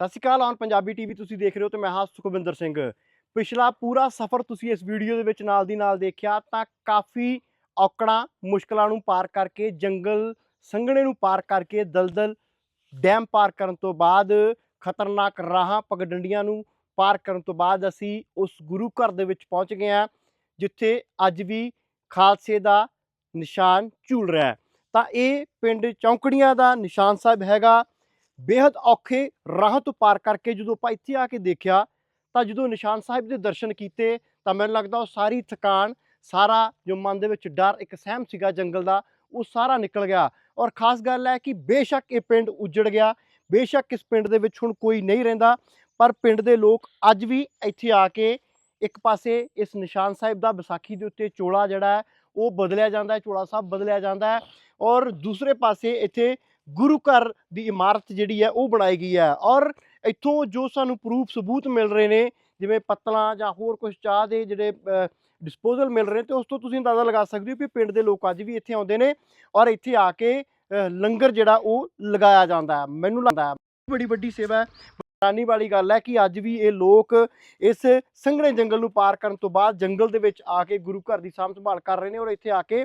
ਸਤਿ ਸ਼੍ਰੀ ਅਕਾਲ ਔਨ ਪੰਜਾਬੀ ਟੀਵੀ ਤੁਸੀਂ ਦੇਖ ਰਹੇ ਹੋ ਤੇ ਮੈਂ ਹਾਂ ਸੁਖਵਿੰਦਰ ਸਿੰਘ। ਪਿਛਲਾ ਪੂਰਾ ਸਫ਼ਰ ਤੁਸੀਂ ਇਸ ਵੀਡੀਓ ਦੇ ਵਿੱਚ ਨਾਲ ਦੀ ਨਾਲ ਦੇਖਿਆ ਤਾਂ ਕਾਫੀ ਔਕੜਾਂ, ਮੁਸ਼ਕਲਾਂ ਨੂੰ ਪਾਰ ਕਰਕੇ, ਜੰਗਲ ਸੰਘਣੇ ਨੂੰ ਪਾਰ ਕਰਕੇ, ਦਲਦਲ ਡੈਮ ਪਾਰ ਕਰਨ ਤੋਂ ਬਾਅਦ, ਖਤਰਨਾਕ ਰਾਹਾਂ, ਪਗਡੰਡੀਆਂ ਨੂੰ ਪਾਰ ਕਰਨ ਤੋਂ ਬਾਅਦ ਅਸੀਂ ਉਸ ਗੁਰੂ ਘਰ ਦੇ ਵਿੱਚ ਪਹੁੰਚ ਗਏ ਹਾਂ, ਜਿੱਥੇ ਅੱਜ ਵੀ ਖਾਲਸੇ ਦਾ ਨਿਸ਼ਾਨ ਝੂਲ ਰਿਹਾ ਹੈ। ਤਾਂ ਇਹ ਪਿੰਡ ਚੌਂਕੜੀਆਂ ਦਾ ਨਿਸ਼ਾਨ ਸਾਹਿਬ ਹੈਗਾ। ਬੇहद ਔਖੇ ਰਾਹ ਤੋਂ ਪਾਰ ਕਰਕੇ ਜਦੋਂ ਆਪਾਂ ਇੱਥੇ ਆ ਕੇ ਦੇਖਿਆ, ਤਾਂ ਜਦੋਂ ਨਿਸ਼ਾਨ ਸਾਹਿਬ ਦੇ ਦਰਸ਼ਨ ਕੀਤੇ, ਤਾਂ ਮੈਨੂੰ ਲੱਗਦਾ ਉਹ ਸਾਰੀ ਥਕਾਨ, ਸਾਰਾ ਜੋ ਮਨ ਦੇ ਵਿੱਚ ਡਰ, ਇੱਕ ਸਹਿਮ ਸੀਗਾ ਜੰਗਲ ਦਾ, ਉਹ ਸਾਰਾ ਨਿਕਲ ਗਿਆ। ਔਰ ਖਾਸ ਗੱਲ ਹੈ ਕਿ ਬੇਸ਼ੱਕ ਇਹ ਪਿੰਡ ਉਜੜ ਗਿਆ, ਬੇਸ਼ੱਕ ਇਸ ਪਿੰਡ ਦੇ ਵਿੱਚ ਹੁਣ ਕੋਈ ਨਹੀਂ ਰਹਿੰਦਾ, ਪਰ ਪਿੰਡ ਦੇ ਲੋਕ ਅੱਜ ਵੀ ਇੱਥੇ ਆ ਕੇ ਇੱਕ ਪਾਸੇ ਇਸ ਨਿਸ਼ਾਨ ਸਾਹਿਬ ਦਾ ਵਿਸਾਖੀ ਦੇ ਉੱਤੇ ਚੋਲਾ ਜਿਹੜਾ ਹੈ, ਉਹ ਬਦਲਿਆ ਜਾਂਦਾ ਹੈ, ਚੋਲਾ ਸਾਹਿਬ ਬਦਲਿਆ ਜਾਂਦਾ ਹੈ। ਔਰ ਦੂਸਰੇ ਪਾਸੇ ਇੱਥੇ ਗੁਰੂ ਘਰ ਦੀ ਇਮਾਰਤ ਜਿਹੜੀ ਹੈ ਉਹ ਬਣਾਈ ਗਈ ਹੈ ਔਰ ਇੱਥੋਂ ਜੋ ਸਾਨੂੰ ਪ੍ਰੂਫ ਸਬੂਤ ਮਿਲ ਰਹੇ ਨੇ, ਜਿਵੇਂ ਪੱਤਲਾਂ ਜਾਂ ਹੋਰ ਕੁਝ ਚਾਹ ਦੇ ਜਿਹੜੇ ਡਿਸਪੋਜ਼ਲ ਮਿਲ ਰਹੇ ਤੇ ਉਸ ਤੋਂ ਤੁਸੀਂ ਅੰਦਾਜ਼ਾ ਲਗਾ ਸਕਦੇ ਹੋ ਕਿ ਪਿੰਡ ਦੇ ਲੋਕ ਅੱਜ ਵੀ ਇੱਥੇ ਆਉਂਦੇ ਨੇ ਔਰ ਇੱਥੇ ਆ ਕੇ ਲੰਗਰ ਜਿਹੜਾ ਉਹ ਲਗਾਇਆ ਜਾਂਦਾ ਮੈਨੂੰ ਲੱਗਦਾ ਬੜੀ ਵੱਡੀ ਸੇਵਾ ਹੈ। ਹੈਰਾਨੀ ਵਾਲੀ ਗੱਲ ਹੈ ਕਿ ਅੱਜ ਵੀ ਇਹ ਲੋਕ ਇਸ ਸੰਘਣੇ ਜੰਗਲ ਨੂੰ ਪਾਰ ਕਰਨ ਤੋਂ ਬਾਅਦ ਜੰਗਲ ਦੇ ਵਿੱਚ ਆ ਕੇ ਗੁਰੂ ਘਰ ਦੀ ਸਾਂਭ ਸੰਭਾਲ ਕਰ ਰਹੇ ਨੇ ਔਰ ਇੱਥੇ ਆ ਕੇ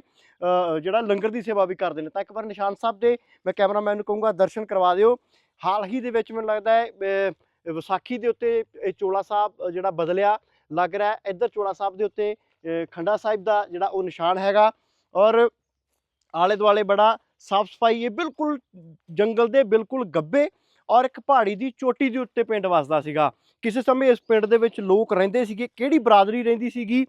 ਜਿਹੜਾ ਲੰਗਰ ਦੀ ਸੇਵਾ ਵੀ ਕਰਦੇ ਨੇ। ਤਾਂ ਇੱਕ ਵਾਰ ਨਿਸ਼ਾਨ ਸਾਹਿਬ ਦੇ ਮੈਂ ਕੈਮਰਾਮੈਨ ਨੂੰ ਕਹੂੰਗਾ ਦਰਸ਼ਨ ਕਰਵਾ ਦਿਓ। ਹਾਲ ਹੀ ਦੇ ਵਿੱਚ ਮੈਨੂੰ ਲੱਗਦਾ ਹੈ ਵਿਸਾਖੀ ਦੇ ਉੱਤੇ ਇਹ ਚੋਲਾ ਸਾਹਿਬ ਜਿਹੜਾ ਬਦਲਿਆ ਲੱਗ ਰਿਹਾ ਇੱਧਰ ਚੋਲਾ ਸਾਹਿਬ ਦੇ ਉੱਤੇ ਖੰਡਾ ਸਾਹਿਬ ਦਾ ਜਿਹੜਾ ਉਹ ਨਿਸ਼ਾਨ ਹੈਗਾ ਔਰ ਆਲੇ ਦੁਆਲੇ ਬੜਾ ਸਾਫ਼ ਸਫ਼ਾਈ ਇਹ ਬਿਲਕੁਲ ਜੰਗਲ ਦੇ ਬਿਲਕੁਲ ਗੱਬੇ ਔਰ ਇੱਕ ਪਹਾੜੀ ਦੀ ਚੋਟੀ ਦੇ ਉੱਤੇ ਪਿੰਡ ਵਸਦਾ ਸੀਗਾ। ਕਿਸੇ ਸਮੇਂ ਇਸ ਪਿੰਡ ਦੇ ਵਿੱਚ ਲੋਕ ਰਹਿੰਦੇ ਸੀਗੇ। ਕਿਹੜੀ ਬਰਾਦਰੀ ਰਹਿੰਦੀ ਸੀਗੀ?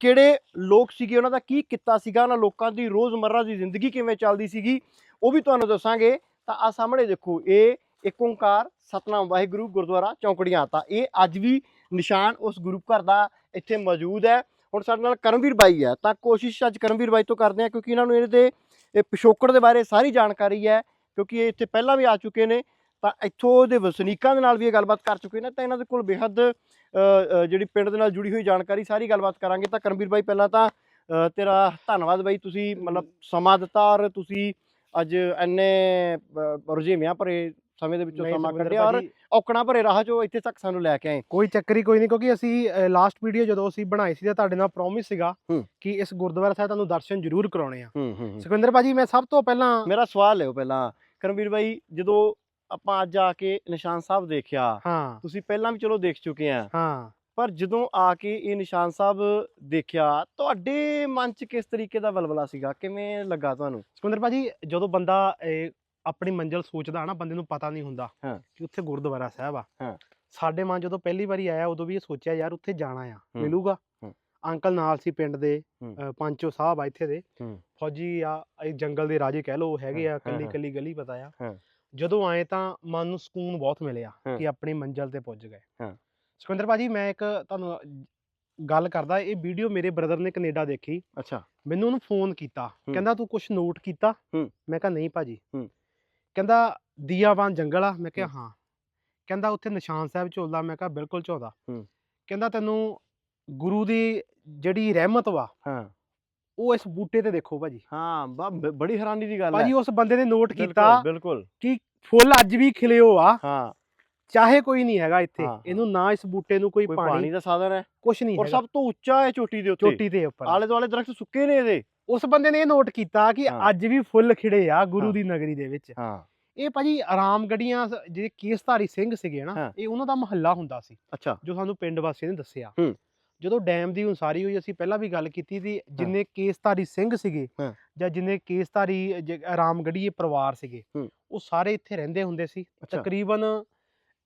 ਕਿਹੜੇ ਲੋਕ ਸੀਗੇ? ਉਹਨਾਂ ਦਾ ਕੀ ਕਿੱਤਾ ਸੀਗਾ? ਉਹਨਾਂ ਲੋਕਾਂ ਦੀ ਰੋਜ਼ਮਰਰਾ ਦੀ ਜ਼ਿੰਦਗੀ ਕਿਵੇਂ ਚੱਲਦੀ ਸੀਗੀ? ਉਹ ਵੀ ਤੁਹਾਨੂੰ ਦੱਸਾਂਗੇ। ਤਾਂ ਆ ਸਾਹਮਣੇ ਦੇਖੋ, ਇਹ ਇੱਕ ਓੰਕਾਰ, ਸਤਨਾਮ ਵਾਹਿਗੁਰੂ, ਗੁਰਦੁਆਰਾ ਚੌਂਕੜੀਆਂ। ਤਾਂ ਇਹ ਅੱਜ ਵੀ ਨਿਸ਼ਾਨ ਉਸ ਗੁਰੂ ਘਰ ਦਾ ਇੱਥੇ ਮੌਜੂਦ ਹੈ। ਹੁਣ ਸਾਡੇ ਨਾਲ ਕਰਮਵੀਰ ਬਾਈ ਹੈ। ਤਾਂ ਕੋਸ਼ਿਸ਼ ਅੱਜ ਕਰਮਵੀਰ ਬਾਈ ਤੋਂ ਕਰਦੇ ਹਾਂ, ਕਿਉਂਕਿ ਇਹਨਾਂ ਨੂੰ ਇਹਦੇ, ਇਹ ਪਿਛੋਕੜ ਦੇ ਬਾਰੇ ਸਾਰੀ ਜਾਣਕਾਰੀ ਹੈ, ਕਿਉਂਕਿ ਇਹ ਇੱਥੇ ਪਹਿਲਾਂ ਵੀ ਆ ਚੁੱਕੇ ਨੇ। ਤਾਂ ਇੱਥੋਂ ਦੇ ਵਸਨੀਕਾਂ ਦੇ ਨਾਲ ਵੀ ਇਹ ਗੱਲਬਾਤ ਕਰ ਚੁੱਕੇ ਨੇ ਤਾਂ ਇਹਨਾਂ ਦੇ ਕੋਲ ਬੇਹੱਦ ਜਿਹੜੀ ਪਿੰਡ ਦੇ ਨਾਲ ਜੁੜੀ ਹੋਈ ਜਾਣਕਾਰੀ ਸਾਰੀ ਗੱਲਬਾਤ ਕਰਾਂਗੇ। ਤਾਂ ਕਰਮਵੀਰ ਬਾਈ ਪਹਿਲਾਂ ਤਾਂ ਤੇਰਾ ਧੰਨਵਾਦ ਬਾਈ ਤੁਸੀਂ ਮਤਲਬ ਸਮਾਂ ਦਿੱਤਾ ਔਰ ਤੁਸੀਂ ਅੱਜ ਅ, ਰੁਝੇਵਿਆਂ ਭਰੇ ਸਮੇਂ ਦੇ ਵਿੱਚੋਂ ਸਮਾਂ ਕੱਢਿਆ ਔਰ ਔਕੜਾਂ ਭਰੇ ਰਾਹ ਚੋਂ ਇੱਥੇ ਤੱਕ ਸਾਨੂੰ ਲੈ ਕੇ ਆਏ। ਕੋਈ ਚੱਕਰ ਹੀ ਕੋਈ ਨਹੀਂ ਕਿਉਂਕਿ ਅਸੀਂ ਲਾਸਟ ਵੀਡੀਓ ਜਦੋਂ ਅਸੀਂ ਬਣਾਈ ਸੀ ਤਾਂ ਤੁਹਾਡੇ ਨਾਲ ਪ੍ਰੋਮਿਸ ਸੀਗਾ ਹੂੰ। ਕਿ ਇਸ ਗੁਰਦੁਆਰਾ ਸਾਹਿਬ ਤੁਹਾਨੂੰ ਦਰਸ਼ਨ ਜ਼ਰੂਰ ਕਰਾਉਣੇ ਆ। ਹੂੰ ਹੂੰ ਸੁਖਵਿੰਦਰ ਭਾਜੀ ਮੈਂ ਸਭ ਤੋਂ ਪਹਿਲਾਂ ਮੇਰਾ ਸਵਾਲ ਲਿਓ ਪਹਿਲਾਂ। ਕਰਮਵੀਰ ਬਾਈ ਜਦੋਂ ਆਪਾਂ ਅੱਜ ਆ ਕੇ ਨਿਸ਼ਾਨ ਸਾਹਿਬ ਦੇਖਿਆ ਹਾਂ ਤੁਸੀਂ ਪਹਿਲਾਂ ਵੀ ਚਲੋ ਦੇਖ ਚੁੱਕੇ ਆ ਹਾਂ ਪਰ ਜਦੋਂ ਆ ਕੇ ਇਹ ਨਿਸ਼ਾਨ ਸਾਹਿਬ ਦੇਖਿਆ ਤੁਹਾਡੇ ਮਨ 'ਚ ਕਿਸ ਤਰੀਕੇ ਦਾ ਵਲਵਲਾ ਸੀਗਾ ਕਿਵੇਂ ਲੱਗਾ ਤੁਹਾਨੂੰ ਸੁਖਵਿੰਦਰ ਭਾਜੀ ਜਦੋਂ ਬੰਦਾ ਆਪਣੀ ਮੰਜ਼ਿਲ ਸੋਚਦਾ ਨਾ ਬੰਦੇ ਨੂੰ ਪਤਾ ਨਹੀਂ ਹੁੰਦਾ। ਕਿ ਉੱਥੇ ਗੁਰਦੁਆਰਾ ਸਾਹਿਬ ਆ। ਸਾਡੇ ਮਨ ਜਦੋਂ ਪਹਿਲੀ ਵਾਰੀ ਆਇਆ ਉਦੋਂ ਵੀ ਇਹ ਸੋਚਿਆ ਯਾਰ ਉੱਥੇ ਜਾਣਾ ਆ। ਮਿਲੂਗਾ। ਅੰਕਲ ਨਾਲ ਸੀ ਪਿੰਡ ਦੇ ਪੰਚੋ ਸਾਹਿਬ ਆ ਇੱਥੇ ਦੇ। ਫੌਜੀ ਆ ਇਹ ਜੰਗਲ ਦੇ ਰਾਜੇ ਕਹਿ ਲੋ ਹੈਗੇ ਆ ਕੱਲੀ। ਕੱਲੀ ਗਲੀ ਪਤਾ ਆ। ਜਦੋਂ ਆਏ ਤਾਂ ਮਨ ਨੂੰ ਸਕੂਨ ਬਹੁਤ ਮਿਲਿਆ ਹਾਂ। ਕਿ ਆਪਣੀ ਮੰਜ਼ਿਲ ਤੇ ਪੁੱਜ ਗਏ ਹਾਂ। ਸੁਖਵਿੰਦਰ ਭਾਜੀ ਮੈਂ ਇੱਕ ਤੁਹਾਨੂੰ ਗੱਲ ਕਰਦਾ ਇਹ ਵੀਡੀਓ ਮੇਰੇ ਬ੍ਰਦਰ ਨੇ ਕੈਨੇਡਾ ਦੇਖੀ ਅੱਛਾ ਮੈਨੂੰ ਉਹਨੂੰ ਫੋਨ ਕੀਤਾ ਹੂੰ। ਕਹਿੰਦਾ ਤੂੰ ਕੁਝ ਨੋਟ ਕੀਤਾ ਹੂੰ। ਮੈਂ ਕਿਹਾ ਨਹੀਂ ਭਾਜੀ ਹੂੰ। ਕਹਿੰਦਾ ਦੀਆਵਾਨ ਜੰਗਲ ਆ ਮੈਂ ਕਿਹਾ ਹੂੰ। ਹਾਂ ਕਹਿੰਦਾ ਉੱਥੇ ਨਿਸ਼ਾਨ ਸਾਹਿਬ ਝੁਲਦਾ ਮੈਂ ਕਿਹਾ ਬਿਲਕੁਲ ਝੁਲਦਾ ਹੂੰ। ਕਹਿੰਦਾ ਤੈਨੂੰ ਗੁਰੂ ਦੀ ਜਿਹੜੀ ਰਹਿਮਤ ਵਾ ਹਾਂ ਉਹ ਇਸ ਬੂਟੇ ਤੇ ਦੇਖੋ ਭਾਜੀ। ਹਾਂ ਬਾ- ਬੜੀ ਹੈਰਾਨੀ ਦੀ ਗੱਲ ਹੈ। ਭਾਜੀ ਉਸ ਬੰਦੇ ਨੇ ਨੋਟ ਬਿਲਕੁਲ, ਕੀਤਾ ਬਿਲਕੁਲ ਕਿ ਫੁੱਲ ਅੱਜ ਵੀ ਖਿਲਿਓ ਆ ਹਾਂ। ਚਾਹੇ ਕੋਈ ਨਹੀਂ ਹੈਗਾ ਇੱਥੇ। ਹਾਂ, ਹਾਂ। ਇਹਨੂੰ ਨਾ ਇਸ ਬੂਟੇ ਨੂੰ ਕੋਈ ਕੋਈ ਪਾਣੀ ਪਾਣੀ ਦਾ ਸਾਧਨ ਹੈ। ਕੁਛ ਨਹੀਂ ਔਰ ਹੈਗਾ। ਸਭ ਤੋਂ ਉੱਚਾ ਹੈ ਚੋਟੀ ਦੇ ਉੱਤੇ। ਚੋਟੀ ਦੇ ਉੱਪਰ। ਆਲੇ ਦੁਆਲੇ ਦਰਖਤ ਸੁੱਕੇ ਨੇ ਇਹਦੇ। ਉਸ ਬੰਦੇ ਨੇ ਇਹ ਨੋਟ ਕੀਤਾ ਕਿ ਹਾਂ। ਅੱਜ ਵੀ ਫੁੱਲ ਖਿੜੇ ਆ ਹਾਂ। ਗੁਰੂ ਦੀ ਨਗਰੀ ਦੇ ਵਿੱਚ। ਹਾਂ। ਇਹ ਭਾਜੀ ਆਰਾਮ ਗੜੀਆਂ ਜਿਹੜੇ ਕੇਸਧਾਰੀ ਸਿੰਘ ਸੀਗੇ ਨਾ। ਇਹ ਉਹਨਾਂ ਦਾ ਮਹੱਲਾ ਹੁੰਦਾ ਸੀ ਅੱਛਾ। ਜੋ ਸਾਨੂੰ ਪਿੰਡ ਵਾਸੀਆਂ ਨੇ ਦੱਸਿਆ। ਹੂੰ। ਜਦੋਂ ਡੈਮ ਦੀ ਉਸਾਰੀ ਹੋਈ ਅਸੀਂ ਪਹਿਲਾਂ ਵੀ ਗੱਲ ਕੀਤੀ ਸੀ ਜਿੰਨੇ ਕੇਸਧਾਰੀ ਸਿੰਘ ਸੀਗੇ ਹਾਂ। ਜਾਂ ਜਿੰਨੇ ਕੇਸਧਾਰੀ ਆਰਾਮਗੜੀਏ ਪਰਿਵਾਰ ਸੀਗੇ ਹੂੰ। ਉਹ ਸਾਰੇ ਇੱਥੇ ਰਹਿੰਦੇ ਹੁੰਦੇ ਸੀ ਅੱਛਾ ਤਕਰੀਬਨ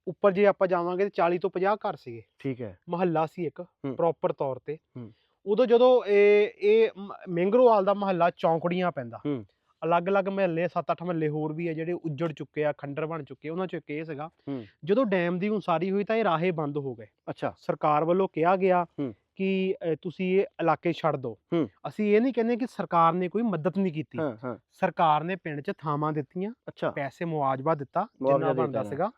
ਉੱਪਰ ਜੇ ਆਪਾਂ ਜਾਵਾਂਗੇ ਤੇ 40 ਤੋਂ 50 ਘਰ ਸੀਗੇ ਠੀਕ ਹੈ ਮਹੱਲਾ ਸੀ ਇੱਕ ਹੂੰ। ਪ੍ਰੋਪਰ ਤੌਰ ਤੇ ਹੂੰ। ਉਦੋਂ ਜਦੋਂ ਇਹ ਇਹ ਮ- ਮਿੰਗਰੋਵਾਲ ਦਾ ਮਹੱਲਾ ਚੌਂਕੜੀਆਂ ਪੈਂਦਾ ਹੂੰ। ਅਲੱਗ-ਅਲੱਗ ਮਹੱਲੇ 7-8 ਮਹੱਲੇ ਹੋਰ ਵੀ ਆ ਜਿਹੜੇ ਉੱਜੜ ਚੁੱਕੇ ਆ ਖੰਡਰ ਬਣ ਚੁੱਕੇ ਉਹਨਾਂ ਚੋਂ ਇੱਕ ਇਹ ਸੀਗਾ। ਜਦੋਂ ਡੈਮ ਦੀ ਉਸਾਰੀ ਹੋਈ ਤਾਂ ਇਹ ਰਾਹੇ ਬੰਦ ਹੋ ਗਏ। ਅੱਛਾ। ਸਰਕਾਰ ਵੱਲੋਂ ਕਿਹਾ ਗਿਆ। ਕਿ ਤੁਸੀਂ ਇਹ ਇਲਾਕੇ ਛੱਡ ਦਿਓ। ਅਸੀਂ ਇਹ ਨਹੀਂ ਕਹਿੰਦੇ ਕਿ ਸਰਕਾਰ ਨੇ ਕੋਈ ਮਦਦ ਨਹੀਂ ਕੀਤੀ। ਸਰਕਾਰ ਨੇ ਪਿੰਡ 'ਚ ਥਾਵਾਂ ਦਿੱਤੀਆਂ ਪੈਸੇ ਮੁਆਵਜ਼ਾ ਦਿੱਤਾ ਜਿੰਨਾ ਬਣਦਾ ਸੀਗਾ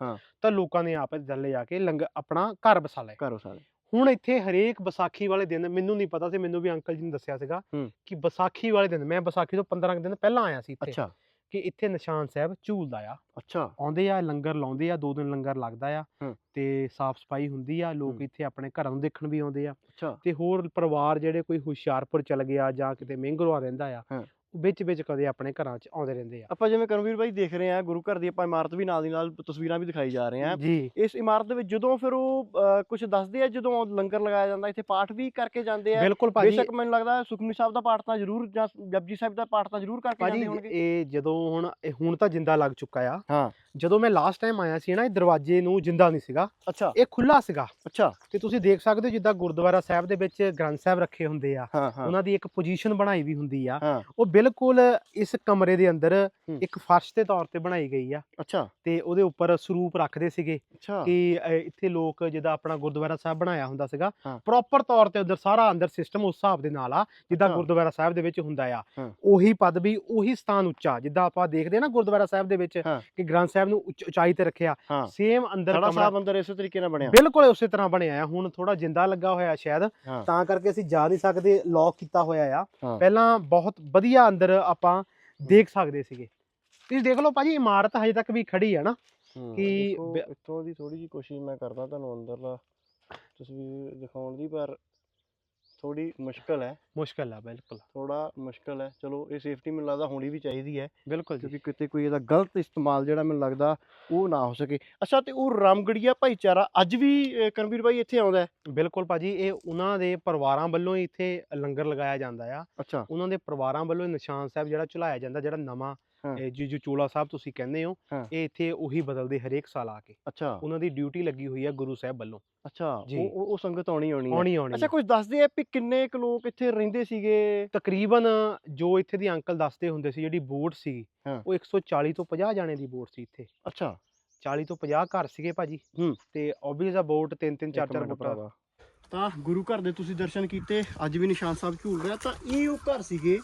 ਤਾਂ ਲੋਕਾਂ ਨੇ ਆਪਸ ਥੱਲੇ ਜਾ ਕੇ ਲੰਗ ਆਪਣਾ ਘਰ ਬਸਾ ਲਏ ਕਰੋ ਸਾਰੇ ਹੁਣ ਇੱਥੇ ਹਰੇਕ ਵਿਸਾਖੀ ਵਾਲੇ ਦਿਨ ਮੈਨੂੰ ਨਹੀਂ ਪਤਾ ਸੀ ਮੈਨੂੰ ਵੀ ਅੰਕਲ ਜੀ ਨੇ ਦੱਸਿਆ ਸੀਗਾ ਹੂੰ। ਕਿ ਵਿਸਾਖੀ ਵਾਲੇ ਦਿਨ ਮੈਂ ਵਿਸਾਖੀ ਤੋਂ 15 ਕੁ ਦਿਨ ਪਹਿਲਾਂ ਆਇਆ ਸੀ ਇੱਥੇ ਅੱਛਾ ਕਿ ਇੱਥੇ ਨਿਸ਼ਾਨ ਸਾਹਿਬ ਝੂਲਦਾ ਆ ਅੱਛਾ ਆਉਂਦੇ ਆ ਲੰਗਰ ਲਾਉਂਦੇ ਆ ਦੋ ਦਿਨ ਲੰਗਰ ਲੱਗਦਾ ਆ ਹੂੰ। ਤੇ ਸਾਫ਼ ਸਫ਼ਾਈ ਹੁੰਦੀ ਆ ਲੋਕ ਹੂੰ। ਇੱਥੇ ਆਪਣੇ ਘਰਾਂ ਨੂੰ ਦੇਖਣ ਵੀ ਆਉਂਦੇ ਆ ਅੱਛਾ ਤੇ ਹੋਰ ਪਰਿਵਾਰ ਜਿਹੜੇ ਕੋਈ ਹੁਸ਼ਿਆਰਪੁਰ ਚਲ ਗਿਆ ਜਾਂ ਕਿਤੇ ਮਹਿੰਗਰਵਾ ਰਹਿੰਦਾ ਆ ਹਾਂ। ਉਹ ਵਿੱਚ ਵਿੱਚ ਕਦੇ ਆਪਣੇ ਘਰਾਂ 'ਚ ਆਉਂਦੇ ਰਹਿੰਦੇ ਆ। ਆਪਾਂ ਜਿਵੇਂ ਕਰਮਵੀਰ ਬਾਈ ਦੇਖ ਰਹੇ ਆ ਗੁਰੂ ਘਰ ਦੀ ਆਪਾਂ ਇਮਾਰਤ ਵੀ ਨਾਲ ਦੀ ਨਾਲ ਤਸਵੀਰਾਂ ਵੀ ਦਿਖਾਈ ਜਾ ਰਹੇ ਆ। ਜੀ। ਇਸ ਇਮਾਰਤ ਦੇ ਵਿੱਚ ਜਦੋਂ ਫਿਰ ਉਹ ਕੁਝ ਦੱਸਦੇ ਆ ਜਦੋਂ ਲੰਗਰ ਲਗਾਇਆ ਜਾਂਦਾ ਇੱਥੇ ਪਾਠ ਵੀ ਕਰਕੇ ਜਾਂਦੇ ਆ। ਬਿਲਕੁਲ ਭਾਜੀ। ਬੇਸ਼ੱਕ ਮੈਨੂੰ ਲੱਗਦਾ ਸੁਖਮਨੀ ਸਾਹਿਬ ਦਾ ਪਾਠ ਤਾਂ ਜ਼ਰੂਰ ਜਾਂ ਜਪਜੀ ਸਾਹਿਬ ਦਾ ਪਾਠ ਤਾਂ ਜ਼ਰੂਰ ਕਰਕੇ ਜਾਂਦੇ ਹੋਣਗੇ। ਇਹ ਜਦੋਂ ਹੁਣ ਇਹ ਹੁਣ ਤਾਂ ਜਿੰਦਾ ਲੱਗ ਚੁੱਕਾ ਆ। ਹਾਂ। ਜਦੋਂ ਮੈਂ ਲਾਸਟ ਟਾਈਮ ਆਇਆ ਸੀ ਨਾ ਇਹ ਦਰਵਾਜ਼ੇ ਨੂੰ ਜਿੰਦਾ ਨਹੀਂ ਸੀਗਾ। ਅੱਛਾ। ਇਹ ਖੁੱਲਾ ਸੀਗਾ। ਅੱਛਾ। ਤੇ ਤੁਸੀਂ ਦੇਖ ਸਕਦੇ ਹੋ ਜਿੱਦਾਂ ਗੁਰਦੁਆਰਾ ਸਾਹਿਬ ਦੇ ਵਿੱਚ ਗ੍ਰੰਥ ਸਾਹਿਬ ਰੱਖੇ ਹੁੰਦੇ ਆ। ਉਹਨਾਂ ਦੀ ਇੱਕ ਪੋਜੀਸ਼ਨ ਬਣਾਈ ਵੀ ਹੁੰਦੀ ਆ। ਉਹ ਬਿਲਕੁਲ ਇਸ ਕਮਰੇ ਦੇ ਅੰਦਰ। ਇੱਕ ਫਰਸ਼ ਦੇ ਤੌਰ ਤੇ ਬਣਾਈ ਗਈ ਆ। ਅੱਛਾ। ਤੇ ਉਹਦੇ ਉੱਪਰ ਸਰੂਪ ਰੱਖਦੇ ਸੀਗੇ ਕਿ ਇੱਥੇ ਲੋਕ ਜਿੱਦਾਂ ਆਪਣਾ ਗੁਰਦੁਆਰਾ ਸਾਹਿਬ ਬਣਾਇਆ ਹੁੰਦਾ ਸੀਗਾ। ਪ੍ਰੋਪਰ ਤੌਰ ਤੇ ਉਧਰ ਸਾਰਾ ਅੰਦਰ ਸਿਸਟਮ ਉਸ ਹਿਸਾਬ ਦੇ ਨਾਲ ਆ ਜਿੱਦਾਂ। ਗੁਰਦੁਆਰਾ ਸਾਹਿਬ ਦੇ ਵਿੱਚ ਹੁੰਦਾ ਆ। ਉਹੀ ਪਦਵੀ ਉਹੀ ਸਥਾਨ ਉੱਚਾ ਜਿੱਦਾਂ ਆਪਾਂ ਦੇਖਦੇ ਆ ਨਾ ਗੁਰਦੁਆਰਾ ਸਾਹਿਬ ਦੇ ਵਿੱਚ। ਕਿ ਗ੍ਰੰਥ ਸਾਹਿਬ ਨੂੰ ਉੱਚ- ਉਚਾਈ ਤੇ ਰੱਖਿਆ। ਸੇਮ ਅੰਦਰ ਕਮਰਾ ਸਾਹਿਬ ਅੰਦਰ ਇਸੇ ਤਰੀਕੇ ਨਾਲ ਬਣਿਆ। ਬਿਲਕੁਲ ਉਸੇ ਤਰ੍ਹਾਂ ਬਣਿਆ ਆ। ਹੁਣ ਥੋੜਾ ਜਿੰਦਾ ਲੱਗਾ ਹੋਇਆ ਸ਼ਾਇਦ। ਤਾਂ ਕਰਕੇ ਅਸੀਂ ਜਾ ਨਹੀਂ ਸਕਦੇ ਲੌਕ ਕੀਤਾ ਹੋਇਆ ਆ। ਪਹਿਲਾਂ ਬਹੁਤ ਵਧੀਆ ਅੰਦਰ ਆਪਾਂ ਦੇਖ ਸਕਦੇ ਸੀਗੇ। ਤੁਸੀਂ ਦੇਖ ਲਓ ਭਾਜੀ ਇਮਾਰਤ ਹਜੇ ਤੱਕ ਵੀ ਖੜੀ ਆ ਨਾ। ਕਿ ਇੱਥੋਂ ਦੀ ਥੋੜੀ ਜੀ ਕੋਸ਼ਿਸ਼ ਮੈਂ ਕਰਦਾ ਤੁਹਾਨੂੰ ਅੰਦਰਲਾ। ਤਸਵੀਰ ਦਿਖਾਉਣ ਦੀ ਪਰ ਥੋੜੀ ਮੁਸ਼ਕਲ ਹੈ। ਮੁਸ਼ਕਲ ਆ ਬਿਲਕੁਲ। ਥੋੜਾ ਮੁਸ਼ਕਲ ਹੈ। ਚਲੋ ਇਹ ਸੇਫਟੀ ਮੈਨੂੰ ਲੱਗਦਾ ਹੋਣੀ ਵੀ ਚਾਹੀਦੀ ਹੈ। ਬਿਲਕੁਲ ਜੀ। ਕਿਉਂਕਿ ਕਿਤੇ ਕੋਈ ਇਹਦਾ ਗਲਤ ਇਸਤੇਮਾਲ ਜਿਹੜਾ ਮੈਨੂੰ ਲੱਗਦਾ ਉਹ ਨਾ ਹੋ ਸਕੇ। ਅੱਛਾ ਤੇ ਉਹ ਰਾਮਗੜੀਆ ਭਾਈਚਾਰਾ ਅੱਜ ਵੀ ਅਹ, ਕਰਨਵੀਰ ਭਾਈ ਇੱਥੇ ਆਉਂਦਾ ਹੈ? ਬਿਲਕੁਲ ਭਾਜੀ ਇਹ ਉਹਨਾਂ ਦੇ ਪਰਿਵਾਰਾਂ ਵੱਲੋਂ ਹੀ ਇੱਥੇ ਲੰਗਰ ਲਗਾਇਆ ਜਾਂਦਾ ਆ। ਅੱਛਾ। ਉਹਨਾਂ ਦੇ ਪਰਿਵਾਰਾਂ ਵੱਲੋਂ ਨਿਸ਼ਾਨ ਸਾਹਿਬ ਜਿਹੜਾ ਚੁਲਾਇਆ ਜਾਂਦਾ ਜਿਹੜਾ ਨਵਾਂ। ਇਹ ਜੀ ਜੋ ਚੋਲਾ ਸਾਹਿਬ ਤੁਸੀਂ ਕਹਿੰਦੇ ਹੋ ਹਾਂ। ਇਹ ਇੱਥੇ ਉਹੀ ਬਦਲਦੇ ਹਰੇਕ ਸਾਲ ਆ ਕੇ ਅੱਛਾ ਉਹਨਾਂ ਦੀ ਡਿਊਟੀ ਲੱਗੀ ਹੋਈ ਆ ਗੁਰੂ ਸਾਹਿਬ ਵੱਲੋਂ ਅੱਛਾ। ਉਹ ਉਹ- ਸੰਗਤ ਆਉਣੀ ਆਉਣੀ ਹੈ ਆਉਣੀ ਆਉਣੀ ਅੱਛਾ। ਕੁਝ ਦੱਸਦੇ ਆ ਵੀ ਕਿੰਨੇ ਕੁ ਲੋਕ ਇੱਥੇ ਰਹਿੰਦੇ ਸੀਗੇ ਤਕਰੀਬਨ ਜੋ ਇੱਥੇ ਦੀ ਅੰਕਲ ਦੱਸਦੇ ਹੁੰਦੇ ਸੀ ਜਿਹੜੀ ਬੋਟ ਸੀ ਹਾਂ। ਉਹ 140 ਤੋਂ 50 ਜਾਣੇ ਦੀ ਬੋਟ ਸੀ ਇੱਥੇ ਅੱਛਾ 40 ਤੋਂ 50 ਘਰ ਸੀਗੇ ਭਾਜੀ ਹੂੰ। ਤੇ ਆਬਵੀਅਸ ਆ ਬੋਟ ਤਿੰਨ ਤਿੰਨ ਚਾਰ ਚਾਰ ਬੋਟਾਂ। ਤਾਂ ਗੁਰੂ ਘਰ ਦੇ ਤੁਸੀਂ ਦਰਸ਼ਨ ਕੀਤੇ ਅੱਜ ਵੀ ਨਿਸ਼ਾਨ ਸਾਹਿਬ ਝੂਲ ਰਿਹਾ ਤਾਂ ਇਹ ਉਹ ਘਰ ਸੀਗੇ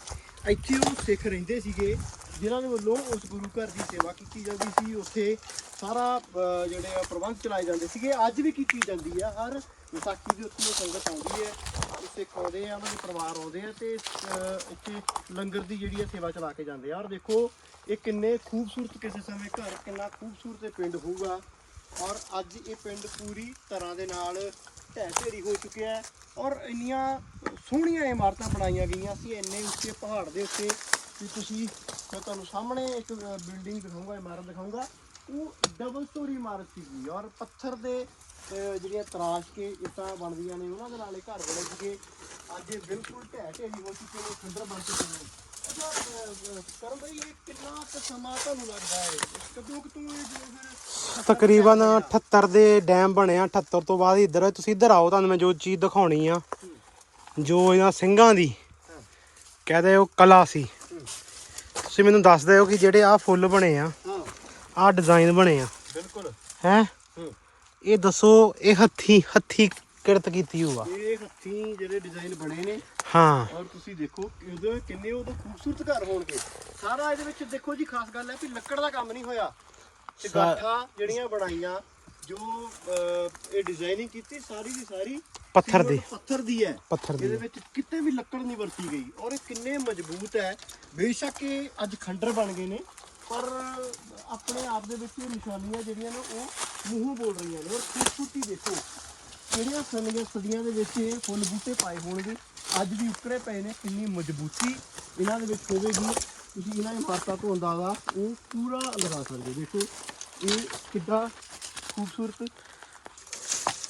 ਇੱਥੇ ਉਹ ਸਿੱਖ ਰਹਿੰਦੇ ਸੀਗੇ ਜਿਨ੍ਹਾਂ ਦੇ ਵੱਲੋਂ ਉਸ ਗੁਰੂ ਘਰ ਦੀ ਸੇਵਾ ਕੀਤੀ ਜਾਂਦੀ ਸੀ ਉੱਥੇ ਸਾਰਾ ਅਹ, ਜਿਹੜੇ ਆ ਪ੍ਰਬੰਧ ਚਲਾਏ ਜਾਂਦੇ ਸੀਗੇ। ਅੱਜ ਵੀ ਕੀਤੀ ਜਾਂਦੀ ਆ। ਹਰ ਵਿਸਾਖੀ ਦੇ ਉੱਤੇ ਉਹ ਸੰਗਤ ਆਉਂਦੀ ਹੈ। ਉਹ ਸਿੱਖ ਆਉਂਦੇ ਆ ਉਹਨਾਂ ਦੇ ਪਰਿਵਾਰ ਆਉਂਦੇ ਆ ਤੇ ਅਹ, ਇੱਥੇ ਲੰਗਰ ਦੀ ਜਿਹੜੀ ਆ ਸੇਵਾ ਚਲਾ ਕੇ ਜਾਂਦੇ ਆ। ਔਰ ਦੇਖੋ ਇਹ ਕਿੰਨੇ ਖੂਬਸੂਰਤ ਕਿਸੇ ਸਮੇਂ ਘਰ ਕਿੰਨਾ ਖੂਬਸੂਰਤ ਇਹ ਪਿੰਡ ਹੋਊਗਾ। ਔਰ ਅੱਜ ਇਹ ਪਿੰਡ ਪੂਰੀ ਤਰ੍ਹਾਂ ਦੇ ਨਾਲ ਢਹਿ ਢੇਰੀ ਹੋ ਚੁੱਕਿਆ ਹੈ। ਔਰ ਇੰਨੀਆਂ ਸੋਹਣੀਆਂ ਇਮਾਰਤਾਂ ਬਣਾਈਆਂ ਗਈਆਂ ਸੀ। ਇੰਨੇ ਉੱਚੇ ਪਹਾੜ ਦੇ ਉੱਤੇ ਕਿ ਤੁਸੀਂ ਮੈਂ ਤੁਹਾਨੂੰ ਸਾਹਮਣੇ ਇੱਕ ਬਿਲਡਿੰਗ ਦਿਖਾਊਂਗਾ ਇਮਾਰਤ ਦਿਖਾਊਂਗਾ। ਉਹ ਡਬਲ ਸਟੋਰੀ ਇਮਾਰਤ ਸੀਗੀ ਔਰ ਪੱਥਰ ਦੇ ਜਿਹੜੀਆਂ ਤਰਾਸ਼ ਕੇ ਇੱਟਾਂ ਬਣਦੀਆਂ ਨੇ ਉਹਨਾਂ ਦੇ ਨਾਲ ਇਹ ਘਰ ਬਣੇ ਸੀਗੇ। ਅੱਜ ਇਹ ਬਿਲਕੁਲ ਢਹਿ ਢੇਰੀ ਹੋ ਚੁੱਕੇ ਨੇ ਖੰਡਰ ਬਣ ਚੁੱਕੇ ਨੇ। ਕਰਮ ਇਹ ਕਿੰਨਾ ਕੁ ਸਮਾਂ ਤੁਹਾਨੂੰ ਲੱਗਦਾ ਹੈ? ਕਦੋਂ ਕੁ ਤੋਂ ਇਹ ਜੋ ਫਿਰ ਤਕਰੀਬਨ 78 ਦੇ ਡੈਮ ਬਣਿਆ 78 ਤੋਂ ਬਾਅਦ ਇੱਧਰ ਤੁਸੀਂ ਇੱਧਰ ਆਓ ਤੁਹਾਨੂੰ ਮੈਂ ਜੋ ਚੀਜ਼ ਦਿਖਾਉਣੀ ਆ ਜੋ ਇਹਨਾਂ ਸਿੰਘਾਂ ਦੀ ਕਹਦੇ ਉਹ ਕਲਾ ਸੀ। ਤੁਸੀਂ ਮੈਨੂੰ ਦੱਸ ਦਿਓ ਕਿ ਜਿਹੜੇ ਆ ਫੁੱਲ ਬਣੇ ਆ ਆ ਡਿਜ਼ਾਈਨ ਬਣੇ ਆ। ਬਿਲਕੁਲ। ਹੈ। ਇਹ ਦੱਸੋ ਇਹ ਹੱਥੀ ਹੱਥੀ ਕਿਰਤ ਕੀਤੀ ਹੋਊਗਾ ਇਹ ਹੱਥੀਂ ਜਿਹੜੇ ਡਿਜ਼ਾਈਨ ਬਣੇ ਨੇ ਹਾਂ। ਔਰ ਤੁਸੀਂ ਦੇਖੋ ਕਿ ਉਹਦੇ ਕਿੰਨੇ ਉਹਦੇ ਖੂਬਸੂਰਤ ਘਰ ਹੋਣਗੇ। ਸਾਰਾ ਇਹਦੇ ਵਿੱਚ ਦੇਖੋ ਜੀ ਖਾਸ ਗੱਲ ਹੈ ਵੀ ਲੱਕੜ ਦਾ ਕੰਮ ਨਹੀਂ ਹੋਇਆ। ਤੇ ਸਾ- ਗਾਠਾਂ ਜਿਹੜੀਆਂ ਬਣਾਈਆਂ ਜੋ ਅਹ, ਇਹ ਡਿਜ਼ਾਈਨਿੰਗ ਕੀਤੀ ਸਾਰੀ ਦੀ ਸਾਰੀ ਪੱਥਰ ਦੀ। ਸੀਮੈਂਟ ਪੱਥਰ ਦੀ ਹੈ। ਪੱਥਰ ਦੀ। ਇਹਦੇ ਵਿੱਚ ਕਿਤੇ ਵੀ ਲੱਕੜ ਨਹੀਂ ਵਰਤੀ ਗਈ ਔਰ ਇਹ ਕਿੰਨੇ ਮਜ਼ਬੂਤ ਹੈ। ਬੇਸ਼ੱਕ ਇਹ ਅੱਜ ਖੰਡਰ ਬਣ ਗਏ ਨੇ ਪਰ ਆਪਣੇ ਆਪ ਦੇ ਵਿੱਚ ਇਹ ਨਿਸ਼ਾਨੀਆਂ ਜਿਹੜੀਆਂ ਨੇ ਉਹ ਮੂੰਹੋਂ ਬੋਲ ਰਹੀਆਂ ਨੇ। ਔਰ ਖੂਬਸੂਰਤੀ ਦੇਖੋ ਕਿਹੜੀਆਂ ਸਦੀਆਂ ਸਦੀਆਂ ਦੇ ਵਿੱਚ ਇਹ ਫੁੱਲ ਬੂਟੇ ਪਾਏ ਹੋਣਗੇ ਅੱਜ ਵੀ ਉਕਰੇ ਪਏ ਨੇ ਕਿੰਨੀ ਮਜ਼ਬੂਤੀ ਇਹਨਾਂ ਦੇ ਵਿੱਚ ਹੋਵੇਗੀ। ਤੁਸੀਂ ਇਹਨਾਂ ਇਮਾਰਤਾਂ ਤੋਂ ਅੰਦਾਜ਼ਾ ਉਹ ਪੂਰਾ ਲਗਾ ਸਕਦੇ ਹੋ। ਦੇਖੋ ਇਹ ਕਿੱਦਾਂ ਖੂਬਸੂਰਤ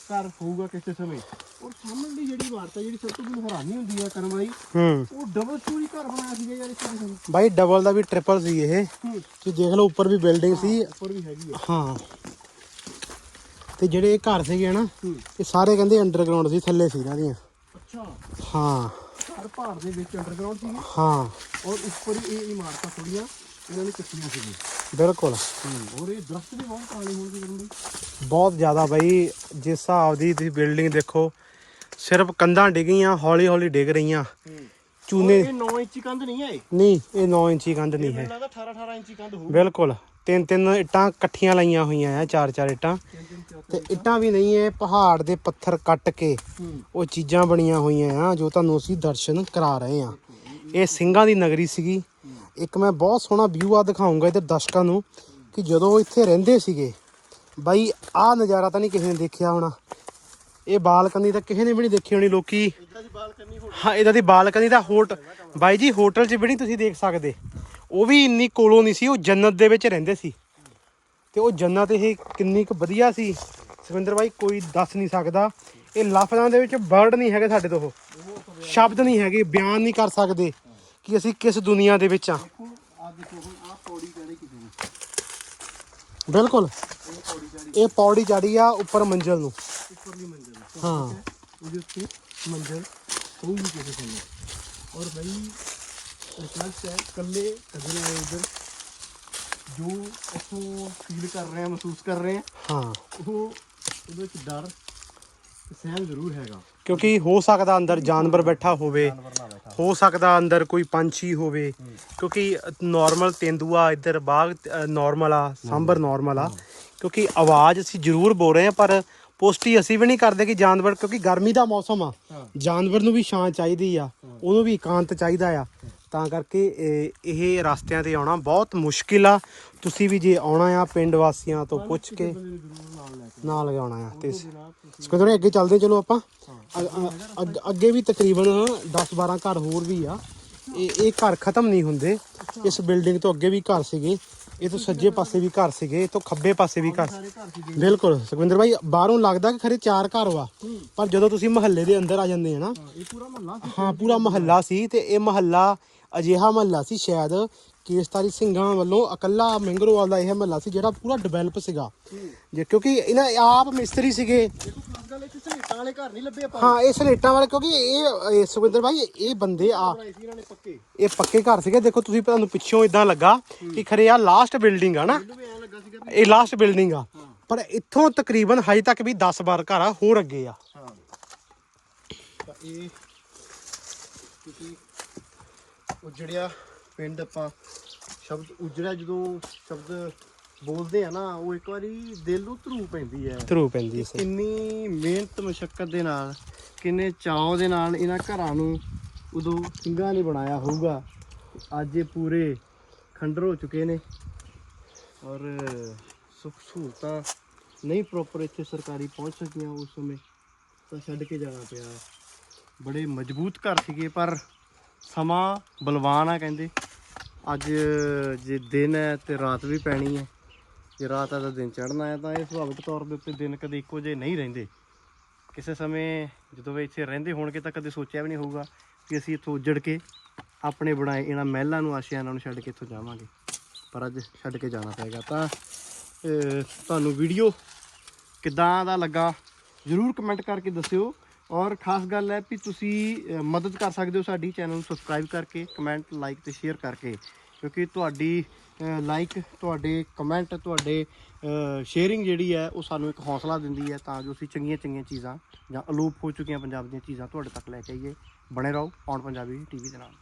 ਘਰ ਹੋਊਗਾ ਕਿਸੇ ਸਮੇਂ। ਔਰ ਸਾਹਮਣੇ ਦੀ ਜਿਹੜੀ ਹੈ ਜਿਹੜੀ ਸਭ ਤੋਂ ਮੈਨੂੰ ਹੈਰਾਨੀ ਹੁੰਦੀ ਹੈ ਕਰਮ ਬਾਈ ਹੂੰ। ਉਹ ਡਬਲ ਸਟੋਰੀ ਘਰ ਬਣਾਇਆ ਸੀਗਾ ਯਾਰ ਇਸ ਨੇ ਬਾਈ ਡਬਲ ਦਾ ਵੀ ਟ੍ਰਿਪਲ ਸੀ ਇਹ। ਤੁਸੀਂ ਦੇਖ ਲਓ ਉੱਪਰ ਵੀ ਬਿਲਡਿੰਗ ਸੀ। ਉੱਪਰ ਵੀ ਹੈਗੀ ਹੈ ਹਾਂ। ਤੇ ਜਿਹੜੇ ਇਹ ਘਰ ਸੀਗੇ ਨਾ ਇਹ ਸਾਰੇ ਕਹਿੰਦੇ ਅੰਡਰਗਰਾਉਂਡ ਸੀ ਥੱਲੇ ਸੀ ਇਹਨਾਂ ਦੀਆਂ। ਅੱਛਾ। ਹਾਂ। ਘਰ ਪਹਾੜ ਦੇ ਵਿੱਚ ਅੰਡਰਗਰਾਉਂਡ ਸੀਗੇ। ਹਾਂ। ਔਰ ਉੱਪਰ ਇਹ ਇਮਾਰਤਾਂ ਥੋੜੀਆਂ ਇਹਨਾਂ ਨੇ ਕੱਟੀਆਂ ਸੀਗੀਆਂ। ਬਿਲਕੁਲ। ਹੂੰ ਔਰ ਇਹ ਦਰਖਤ ਵੀ ਬਹੁਤ ਪੁਰਾਣੇ ਹੋਣਗੇ ਬਾਈ ਬਹੁਤ ਜ਼ਿਆਦਾ ਬਾਈ ਜਿਸ ਹਿਸਾਬ ਦੀ ਤੁਸੀਂ ਬਿਲਡਿੰਗ ਦੇਖੋ ਸਿਰਫ ਕੰਧਾਂ ਡਿੱਗੀਆਂ ਹੌਲੀ ਹੌਲੀ ਡਿੱਗ ਰਹੀਆਂ। ਹੂੰ। ਚੂਨੇ ਇਹ 9 ਇੰਚੀ ਕੰਧ ਨਹੀਂ ਹੈ ਨਹੀਂ ਇਹ 9 ਇੰਚੀ ਕੰਧ ਨਹੀਂ ਹੈ। ਲੱਗਦਾ 18 18 ਇੰਚੀ ਕੰਧ ਹੋਊ ਬਿਲਕੁਲ। ਤਿੰਨ ਤਿੰਨ ਇੱਟਾਂ ਇਕੱਠੀਆਂ ਲਾਈਆਂ ਹੋਈਆਂ ਆ ਚਾਰ ਚਾਰ ਇੱਟਾਂ। ਤੇ ਇੱਟਾਂ। ਵੀ ਨਹੀਂ ਇਹ ਪਹਾੜ ਦੇ ਪੱਥਰ ਕੱਟ ਕੇ ਹੂੰ। ਉਹ ਚੀਜ਼ਾਂ ਬਣੀਆਂ ਹੋਈਆਂ ਆ ਜੋ ਤੁਹਾਨੂੰ ਅਸੀਂ ਦਰਸ਼ਨ ਕਰਾ ਰਹੇ ਆ। ਇਹ ਸਿੰਘਾਂ ਦੀ ਨਗਰੀ ਸੀਗੀ। ਇੱਕ ਮੈਂ ਬਹੁਤ ਸੋਹਣਾ ਵਿਊ ਆ ਦਿਖਾਉਂਗਾ ਇੱਧਰ ਦਰਸ਼ਕਾਂ ਨੂੰ ਕਿ ਜਦੋਂ ਇੱਥੇ ਰਹਿੰਦੇ ਸੀਗੇ, ਬਾਈ ਆਹ ਨਜ਼ਾਰਾ ਤਾਂ ਨਹੀਂ ਕਿਸੇ ਨੇ ਦੇਖਿਆ ਹੋਣਾ। ਇਹ ਬਾਲਕਨੀ ਤਾਂ ਕਿਸੇ ਨੇ ਵੀ ਨਹੀਂ ਦੇਖੀ ਹੋਣੀ ਲੋਕੀ। ਹਾਂ, ਇਹਦਾ ਦੀ ਬਾਲਕਨੀ ਦਾ ਹੋਟ, ਬਾਈ ਜੀ ਹੋਟਲ 'ਚ ਵੀ ਨਹੀਂ ਤੁਸੀਂ ਦੇਖ ਸਕਦੇ। ਉਹ ਵੀ ਇੰਨੀ ਕੋਲੋਂ ਨਹੀਂ ਸੀ, ਉਹ ਜੰਨਤ ਦੇ ਵਿੱਚ ਰਹਿੰਦੇ ਸੀ। ਤੇ ਉਹ ਜੰਨਤ ਇਹ ਕਿੰਨੀ ਕੁ ਵਧੀਆ ਸੀ। ਸੁਖਵਿੰਦਰ ਬਾਈ ਕੋਈ ਦੱਸ ਨਹੀਂ ਸਕਦਾ। ਇਹ ਲਫ਼ਜ਼ਾਂ ਦੇ ਵਿੱਚ ਵਰਡ ਨਹੀਂ ਹੈਗੇ ਸਾਡੇ ਤੋਂ ਉਹ। ਸ਼ਬਦ ਨਹੀਂ ਹੈਗੇ, ਬਿਆਨ ਨਹੀਂ ਕਰ ਸਕਦੇ। ਕਿ ਅਸੀਂ ਕਿਸ ਦੁਨੀਆ ਦੇ ਵਿੱਚ ਆ? ਦੇਖੋ ਆ ਦੇਖੋ ਹੁਣ ਆ ਪੌੜੀ ਚੜੇ ਕਿਸੇ ਨੇ। ਬਿਲਕੁਲ। ਇਹ ਪੌੜੀ ਚੜੀ ਇਹ ਪੌੜੀ ਚੜੀ ਆ ਉੱਪਰ ਮੰਜ਼ਲ ਨੂੰ। ਉੱਪਰਲੀ ਮੰਜ਼ਿਲ ਹੈ। ਹਾਂ? ਉਹਦੇ ਉੱਤੇ ਮੰਜ਼ਿਲ ਹੋਊਗੀ ਕਿਸੇ ਕੋਲ ਔਰ ਬਈ ਰਿਸਰਚ ਹੈ ਕੱਲੇ ਆਏ ਉਧਰ ਜੋ ਇੱਥੋਂ ਫੀਲ ਕਰ ਰਹੇ ਆ ਮਹਿਸੂਸ ਕਰ ਰਹੇ ਆ ਹਾਂ। ਉਹ ਉਹਦੇ ਵਿੱਚ ਡਰ ਸਹਿਮ ਜ਼ਰੂਰ ਹੈਗਾ। ਕਿਉਂਕਿ ਹੋ ਸਕਦਾ ਅੰਦਰ ਜਾਨਵਰ ਬੈਠਾ ਹੋਵੇ ਹੋ ਸਕਦਾ ਅੰਦਰ ਕੋਈ ਪੰਛੀ ਹੋਵੇ। ਕਿਉਂਕਿ ਨਾਰਮਲ ਤੇਂਦੂਆ ਇੱਧਰ ਬਾਗ ਨਾਰਮਲ ਆ ਸਾਂਬਰ ਨਾਰਮਲ ਆ। ਕਿਉਂਕਿ ਆਵਾਜ਼ ਅਸੀਂ ਜ਼ਰੂਰ ਬੋਲ ਰਹੇ ਆ ਪਰ ਪੁਸ਼ਟੀ ਅਸੀਂ ਵੀ ਨਹੀਂ ਕਰਦੇ ਕਿ ਜਾਨਵਰ ਕਿਉਂਕਿ ਗਰਮੀ ਦਾ ਮੌਸਮ ਆ। ਜਾਨਵਰ ਨੂੰ ਵੀ ਛਾਂ ਚਾਹੀਦੀ ਆ ਉਹਨੂੰ ਵੀ ਇਕਾਂਤ ਚਾਹੀਦਾ ਆ। ਤਾਂ ਕਰਕੇ ਇਹ- ਰਸਤਿਆਂ ਤੇ ਆਉਣਾ ਬਹੁਤ ਮੁਸ਼ਕਿਲ ਆ। ਤੁਸੀਂ ਵੀ ਜੇ ਆਉਣਾ ਆ ਪਿੰਡ ਵਾਸੀਆਂ ਤੋਂ ਪੁੱਛ ਕੇ ਨਾਲ ਲਗਾਉਣਾ ਆ ਤੇ ਸਕੰਦਰੇ ਅੱਗੇ ਚੱਲਦੇ ਚਲੋ ਆਪਾਂ। ਅ- ਅ- ਅੱਗੇ ਵੀ ਤਕਰੀਬਨ 10 12 ਘਰ ਹੋਰ ਵੀ ਆ। ਇਹ ਇਹ ਘਰ ਖਤਮ ਨਹੀਂ ਹੁੰਦੇ। ਇਸ ਬਿਲਡਿੰਗ ਤੋਂ ਅੱਗੇ ਵੀ ਘਰ ਸੀਗੇ। ਇਹ ਤੋਂ ਸੱਜੇ ਪਾਸੇ ਵੀ ਘਰ ਸੀਗੇ। ਇਹ ਤੋਂ ਖੱਬੇ ਪਾਸੇ ਵੀ ਘਰ ਸੀ। ਬਿਲਕੁਲ। ਸੁਖਵਿੰਦਰ ਭਾਈ ਬਾਹਰੋਂ ਲੱਗਦਾ ਕਿ ਖਰੇ ਚਾਰ ਘਰ ਵਾ। ਪਰ ਜਦੋਂ ਤੁਸੀਂ ਮਹੱਲੇ ਦੇ ਅੰਦਰ ਆ ਜਾਂਦੇ ਆ ਨਾ ਇਹ ਪੂਰਾ ਮਹੱਲਾ ਹਾਂ, ਪੂਰਾ ਮਹੱਲਾ ਸੀ ਤੇ ਇਹ ਮਹੱਲਾ ਅਜਿਹਾ ਮਹੱਲਾ ਸੀ ਸ਼ਾਇਦ ਕੇਸਤਾਰੀ ਸਿੰਘਾਂ ਵੱਲੋਂ ਇਕੱਲਾ ਮੰਗਰੋਵਾਲ ਦਾ ਇਹ ਮਹੱਲਾ ਸੀ ਜਿਹੜਾ ਪੂਰਾ ਡਿਵੈਲਪ ਸੀਗਾ। ਜੇ ਕਿਉਂਕਿ ਇਹਨਾਂ ਆਪ ਮਿਸਤਰੀ ਸੀਗੇ। ਦੇਖੋ ਖਾਸ ਗੱਲ ਇੱਥੇ ਸਲੇਟਾਂ ਵਾਲੇ ਘਰ ਨਹੀਂ ਲੱਭੇ ਆਪਾਂ। ਹਾਂ ਇਹ ਸਲੇਟਾਂ ਵਾਲੇ ਕਿਉਂਕਿ ਇਹ ਇਹ ਭਾਈ ਇਹ ਬੰਦੇ ਆ। ਬਣਾਏ ਸੀ ਇਹਨਾਂ ਨੇ ਪੱਕੇ। ਇਹ ਪੱਕੇ ਘਰ ਸੀਗੇ। ਦੇਖੋ ਤੁਸੀਂ ਤੁਹਾਨੂੰ ਪਿੱਛੋਂ ਇਦਾਂ ਲੱਗਾ ਕਿ ਖਰੇ ਆ ਲਾਸਟ ਬਿਲਡਿੰਗ ਆ ਨਾ। ਮੈਨੂੰ ਵੀ ਐਂ ਲੱਗਾ ਸੀਗਾ ਵੀ ਇਹ ਲਾਸਟ ਬਿਲਡਿੰਗ ਆ। ਪਰ ਇੱਥੋਂ ਤਕਰੀਬਨ ਹਜੇ ਤੱਕ ਵੀ 10 12 ਘਰ ਆ ਹੋਰ ਅੱਗੇ ਆ। ਹਾਂ। ਤਾਂ ਇਹ ਤੁਸੀਂ ਉਜੜਿਆ ਪਿੰਡ ਆਪਾਂ। ਸ਼ਬਦ ਉਜੜਿਆ ਜਦੋਂ ਸ਼ਬਦ ਬੋਲਦੇ ਆ ਨਾ ਉਹ ਇੱਕ ਵਾਰੀ ਦਿਲ ਨੂੰ ਧਰੂ ਪੈਂਦੀ ਹੈ। ਧਰੂ ਪੈਂਦੀ ਇਸ ਕਿੰਨੀ ਮਿਹਨਤ ਮੁਸ਼ਕਲ ਦੇ ਨਾਲ ਕਿੰਨੇ ਚਾਅ ਦੇ ਨਾਲ ਇਹਨਾਂ ਘਰਾਂ ਨੂੰ ਉਦੋਂ ਸਿੰਘਾਂ ਨੇ ਬਣਾਇਆ ਹੋਊਗਾ। ਅੱਜ ਇਹ ਪੂਰੇ ਖੰਡਰ ਹੋ ਚੁੱਕੇ ਨੇ। ਔਰ ਸੁੱਖ ਸਹੂਲਤਾਂ ਨਹੀਂ ਪ੍ਰੋਪਰ ਇੱਥੇ ਸਰਕਾਰੀ ਪਹੁੰਚ ਸਕੀਆਂ ਉਸ ਸਮੇਂ ਤਾਂ ਛੱਡ ਕੇ ਜਾਣਾ ਪਿਆ। ਬੜੇ ਮਜ਼ਬੂਤ ਘਰ ਸੀਗੇ ਪਰ ਸਮਾਂ ਬਲਵਾਨ ਆ ਕਹਿੰਦੇ। ਅੱਜ ਜੇ ਦਿਨ ਹੈ ਤੇ ਰਾਤ ਵੀ ਪੈਣੀ ਹੈ। ਜੇ ਰਾਤ ਦਾ ਦਿਨ ਚੜ੍ਹਨਾ ਹੈ ਤਾਂ ਇਹ ਸੁਭਾਵਿਕ ਤੌਰ ਦੇ ਉੱਤੇ ਦਿਨ ਕਦੇ ਇੱਕੋ ਜਿਹੇ ਨਹੀਂ ਰਹਿੰਦੇ। ਕਿਸੇ ਸਮੇਂ ਜਦੋਂ ਵੀ ਇੱਥੇ ਰਹਿੰਦੇ ਹੋਣਗੇ ਤਾਂ ਕਦੇ ਸੋਚਿਆ ਵੀ ਨਹੀਂ ਹੋਊਗਾ ਕਿ ਅਸੀਂ ਇੱਥੋਂ ਉੱਜੜ ਕੇ ਆਪਣੇ ਬਣਾਏ ਇਹਨਾਂ ਮਹਿਲਾਂ ਨੂੰ, ਆਸ਼ਿਆਨਾਂ ਨੂੰ ਛੱਡ ਕੇ ਇੱਥੋਂ ਜਾਵਾਂਗੇ। ਪਰ ਅੱਜ ਛੱਡ ਕੇ ਜਾਣਾ ਪਏਗਾ। ਤਾਂ ਤੁਹਾਨੂੰ ਵੀਡੀਓ ਕਿੱਦਾਂ ਦਾ ਲੱਗਾ ਜਰੂਰ ਕਮੈਂਟ ਕਰਕੇ ਦੱਸਿਓ। ਔਰ ਖਾਸ ਗੱਲ ਹੈ ਕਿ ਤੁਸੀਂ ਮਦਦ ਕਰ ਸਕਦੇ ਹੋ ਸਾਡੀ ਚੈਨਲ ਨੂੰ ਸਬਸਕ੍ਰਾਈਬ ਕਰਕੇ ਕਮੈਂਟ ਲਾਈਕ ਤੇ ਸ਼ੇਅਰ ਕਰਕੇ। ਕਿਉਂਕਿ ਤੁਹਾਡੀ ਲਾਈਕ ਤੁਹਾਡੇ ਕਮੈਂਟ ਤੁਹਾਡੇ ਸ਼ੇਅਰਿੰਗ ਜਿਹੜੀ ਹੈ, ਉਹ ਸਾਨੂੰ ਇੱਕ ਹੌਸਲਾ ਦਿੰਦੀ ਹੈ ਤਾਂ ਜੋ ਅਸੀਂ ਚੰਗੀਆਂ ਚੰਗੀਆਂ ਚੀਜ਼ਾਂ ਜਾਂ ਅਲੋਪ ਹੋ ਚੁੱਕੀਆਂ ਪੰਜਾਬ ਦੀਆਂ ਚੀਜ਼ਾਂ ਤੁਹਾਡੇ ਤੱਕ ਲੈ ਕੇ ਆਈਏ। ਬਣੇ ਰਹੋ ਔਨ ਪੰਜਾਬੀ ਟੀਵੀ ਦੇ ਨਾਲ।